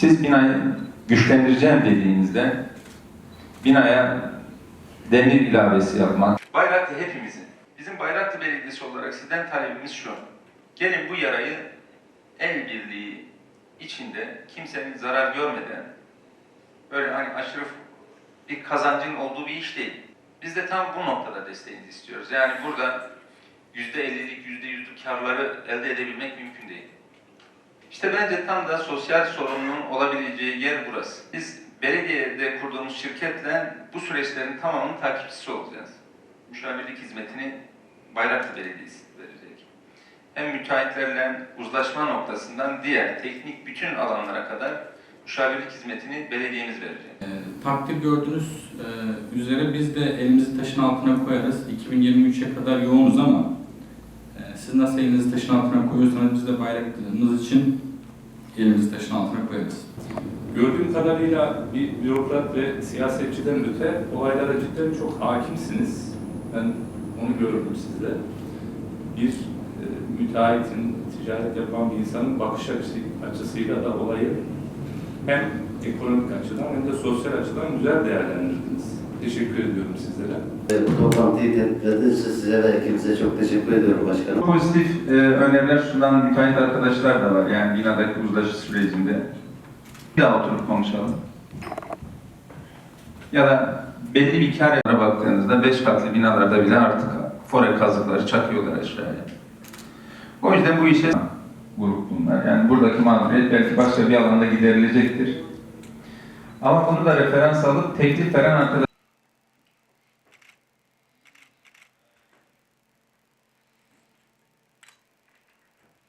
Siz binayı güçlendireceğim dediğinizde binaya demir ilavesi yapmak. Bayraklı hepimizin. Bizim Bayraklı Belediyesi olarak sizden talebimiz şu. Gelin bu yarayı el birliği içinde kimsenin zarar görmeden böyle hani aşırı bir kazancın olduğu bir iş değil. Biz de tam bu noktada desteğinizi istiyoruz. Yani burada yüzde ellilik, yüzde yüzlük karları elde edebilmek mümkün değil. İşte bence tam da sosyal sorunun olabileceği yer burası. Biz belediyede kurduğumuz şirketle bu süreçlerin tamamının takipçisi olacağız. Müşavirlik hizmetini Bayraklı Belediyesi verecek. Hem müteahhitlerle uzlaşma noktasından diğer teknik bütün alanlara kadar müşavirlik hizmetini belediyemiz verecek. E, takdir gördüğünüz e, üzere biz de elimizi taşın altına koyarız. 2023'e kadar yoğunuz ama siz nasıl elinizi taşın altına koyuyorsanız biz de bayraklarımız için elimizi taşın altına koyarız. Gördüğüm kadarıyla bir bürokrat ve siyasetçiden öte olaylara cidden çok hakimsiniz. Ben onu gördüm sizde. Bir e, müteahhitin, ticaret yapan bir insanın bakış açısı, açısıyla da olayı hem ekonomik açıdan hem de sosyal açıdan güzel değerlendirdiniz. Teşekkür ediyorum sizlere. Bu toplantıyı tertiplediniz için size ve ekibinize çok teşekkür ediyorum başkanım. Pozitif e, öneriler sunan müteahhit arkadaşlar da var. Yani binadaki uzlaşı sürecinde. Bir daha oturup konuşalım. Ya da belli bir kar yerine baktığınızda beş katlı binalarda bile artık fore kazıkları çakıyorlar aşağıya. O yüzden bu işe grup bunlar. Yani buradaki mağduriyet belki başka bir alanda giderilecektir. Ama bunu da referans alıp teklif veren arkadaşlar